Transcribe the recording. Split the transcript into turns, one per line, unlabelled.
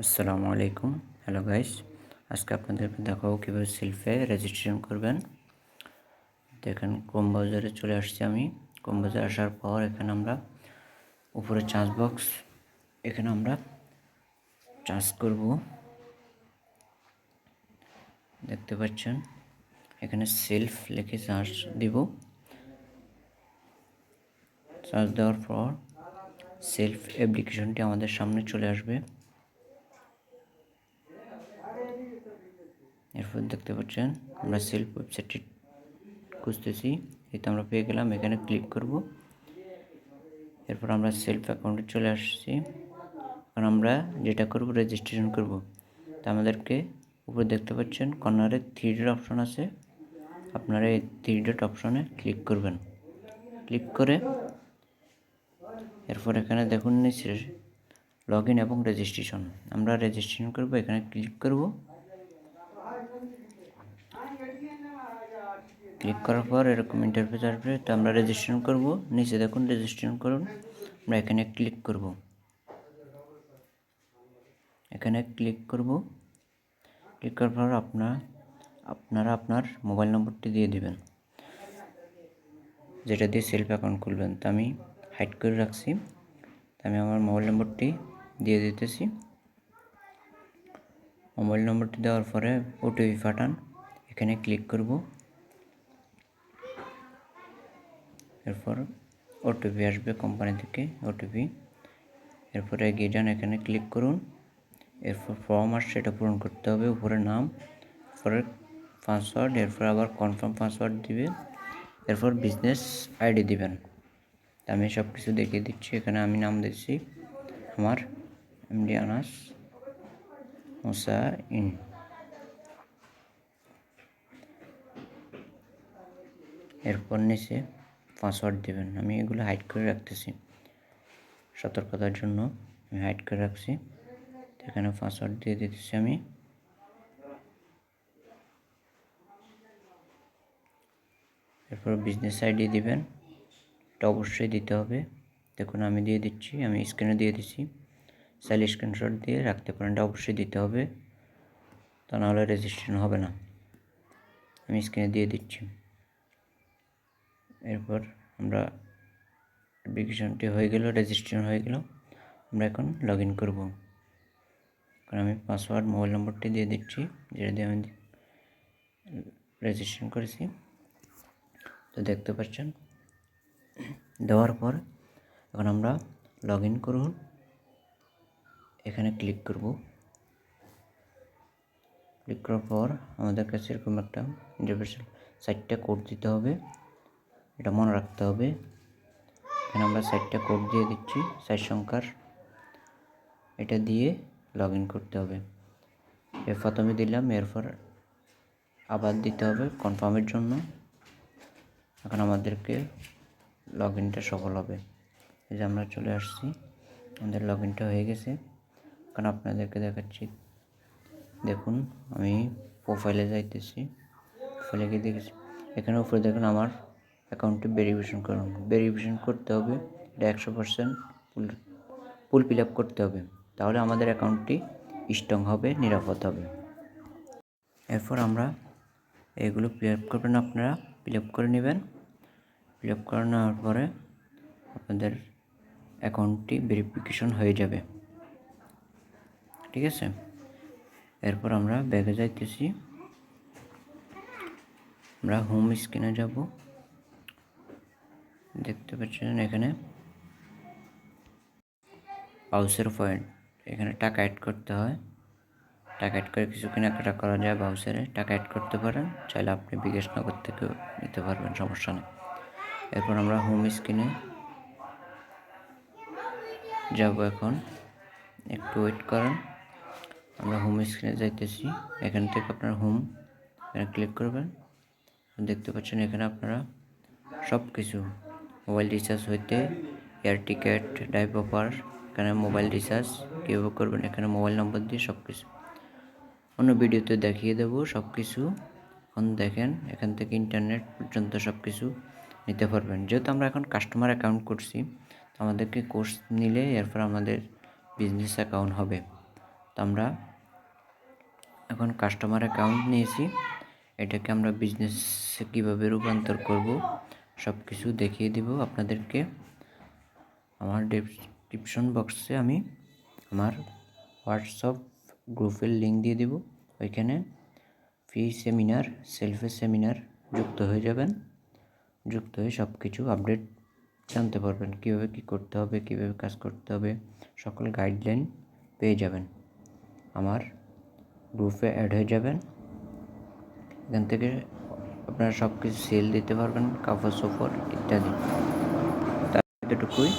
আসসালামু আলাইকুম। Hello guys আজকে আপনাদের দেখাবো কীভাবে সেলফে রেজিস্ট্রেশন করবেন। দেখেন ক্রোম চলে আসছি আমি। ক্রোম আসার পর এখানে আমরা উপরে চার্জ বক্স এখানে আমরা চার্জ করব। দেখতে পাচ্ছেন, এখানে সেলফ লিখে চার্জ দিব। চার্জ দেওয়ার পর সেলফ অ্যাপ্লিকেশনটি আমাদের সামনে চলে আসবে। এরপর দেখতে পাচ্ছেন, আমরা সেলফ ওয়েবসাইটটি খুঁজতেছি। তো আমরা পেয়ে গেলাম, এখানে ক্লিক করব। এরপর আমরা সেলফ অ্যাকাউন্টে চলে আসছি। এখন আমরা যেটা করব রেজিস্ট্রেশন করব। তা আমাদেরকে উপরে দেখতে পাচ্ছেন, কর্নারে থ্রি ডট অপশন আছে। আপনারা এই থ্রি ডট অপশনে ক্লিক করবেন। ক্লিক করে এরপর এখানে দেখুন নিচে লগ ইন এবং রেজিস্ট্রেশন আমরা রেজিস্ট্রেশন করব, এখানে ক্লিক করব। ক্লিক করার পর এরকম ইন্টারফেস আসবে, তো আমরা রেজিস্ট্রেশন করব। নিচে দেখুন রেজিস্ট্রেশন করুন। আমরা এখানে ক্লিক করব। এখানে ক্লিক করব। ক্লিক করার পর আপনার আপনারা আপনার মোবাইল নম্বরটি দিয়ে দিবেন। যেটা দিয়ে সেলফ অ্যাকাউন্ট খুলবেন। তো আমি হাইড করে রাখছি। আমি আমার মোবাইল নম্বরটি দিয়ে দিতেছি। মোবাইল নম্বরটি দেওয়ার পরে ওটিপি পাঠান। এখানে ক্লিক করব। এরপর ওটিপি আসবে কোম্পানি থেকে ওটিপি এরপরে এগিয়ে যান এখানে ক্লিক করুন। এরপর ফর্ম আর সেটা পূরণ করতে হবে, উপরে নাম, এরপরে পাসওয়ার্ড এরপর আবার কনফার্ম পাসওয়ার্ড দিবে। এরপর বিজনেস আইডি দিবেন। আমি সব কিছু দেখিয়ে দিচ্ছি, এখানে আমি নাম দিচ্ছি আমার এমডি আনাস মোসা ইন এরপর নিচে পাসওয়ার্ড দেবেন। আমি এগুলো হাইড করে রাখতেছি। সতর্কতার জন্য আমি হাইড করে রাখছি। এখানে পাসওয়ার্ড দিয়ে দিতেছি আমি। এরপর বিজনেস আইডি দিবেন। এটা অবশ্যই দিতে হবে। দেখুন, আমি দিয়ে দিচ্ছি, আমি স্ক্রিনে দিয়ে দিচ্ছি চাইলে স্ক্রিনশট দিয়ে রাখতে পারেন, এটা অবশ্যই দিতে হবে। তা নাহলে রেজিস্ট্রেশন হবে না। আমি স্ক্রিনে দিয়ে দিচ্ছি। এরপর আমরা অ্যাপ্লিকেশনটি হয়ে গেল রেজিস্ট্রেশন হয়ে গেল, আমরা এখন লগ ইন করব। কারণ আমি পাসওয়ার্ড মোবাইল নম্বরটি দিয়ে দিচ্ছি, যেটা দিয়ে আমি রেজিস্ট্রেশন করেছি। তো দেখতে পাচ্ছেন, দেওয়ার পর এখন আমরা লগ ইন করুন এখানে ক্লিক করব। ক্লিক করার পর আমাদের কাছে এরকম একটা ইন্টারভেশন সাইটটা কোড দিতে হবে। এটা মনে রাখতে হবে। এখানে আমরা সাইটটা কোড দিয়ে দিচ্ছি, সাইট সংখ্যার। এটা দিয়ে লগ ইন করতে হবে। এর প্রথমে দিলাম, এরপর আবার দিতে হবে কনফার্মের জন্য। এখন আমাদেরকে লগ ইনটা সফল হবে। এই যে আমরা চলে আসছি, আমাদের লগ ইনটা হয়ে গেছে। এখন আপনাদেরকে দেখাচ্ছি। দেখুন, আমি প্রোফাইলে যাইতেছি। প্রোফাইলে গিয়ে দেখেছি। এখানে উপরে দেখুন আমার অ্যাকাউন্টটি ভেরিফিকেশন করুন। ভেরিফিকেশন করতে হবে, এটা একশো percent full full fill up করতে হবে। তাহলে আমাদের অ্যাকাউন্টটি স্ট্রং হবে, নিরাপদ হবে। এরপর আমরা এগুলো ফিল আপ করবেন আপনারা, ফিল আপ করে নেবেন। ফিল আপ করে নেওয়ার পরে আপনাদের অ্যাকাউন্টটি ভেরিফিকেশন হয়ে যাবে। ঠিক আছে? এরপর আমরা ব্যাগে যাইতেছি। আমরা হোম স্ক্রিনে যাব। দেখতে পাচ্ছেন এখানে। বাউসের পয়েন্ট এখানে টাকা অ্যাড করতে হয়। টাকা অ্যাড করে কিছু কেনাকাটা করা যায় বাউসারে। টাকা অ্যাড করতে পারেন, চাইলে আপনি বিকাশ নগর থেকেও নিতে পারবেন, সমস্যা নেই। এরপর আমরা হোম স্ক্রিনে যাব এখন। একটু ওয়েট করেন। আমরা হোম স্ক্রিনে যাইতেছি। এখান থেকে আপনার হোম এখানে ক্লিক করবেন। দেখতে পাচ্ছেন এখানে আপনারা সব কিছু মোবাইল রিচার্জ হইতে এয়ার টিকিট ড্রাইভ অফার এখানে মোবাইল রিচার্জ, কীভাবে করবেন, এখানে মোবাইল নম্বর দিয়ে সব কিছু অন্য ভিডিওতে দেখিয়ে দেবো সব কিছু এখন দেখেন, এখান থেকে ইন্টারনেট পর্যন্ত সব কিছু নিতে পারবেন। যেহেতু আমরা এখন কাস্টমার অ্যাকাউন্ট করছি আমাদেরকে কোর্স নিলে এরপর আমাদের বিজনেস অ্যাকাউন্ট হবে। তো আমরা এখন কাস্টমার অ্যাকাউন্ট নিয়েছি। এটাকে আমরা বিজনেসে কীভাবে রূপান্তর করব? সব কিছু দেখিয়ে দিব আপনাদেরকে। আমার ডেসক্রিপশন বক্সে আমি আমার হোয়াটসঅ্যাপ গ্রুপের লিঙ্ক দিয়ে দিব। ওইখানে ফ্রি সেমিনার সেলফি সেমিনার যুক্ত হয়ে যাবেন। যুক্ত হয়ে সব কিছু আপডেট জানতে পারবেন। কীভাবে কী করতে হবে, কীভাবে কাজ করতে হবে, সকল গাইডলাইন পেয়ে যাবেন। আমার গ্রুপে অ্যাড হয়ে যাবেন। এখান থেকে আপনারা সব কিছু সেল দিতে পারবেন কাপড় সোপড় ইত্যাদি। তার এতটুকুই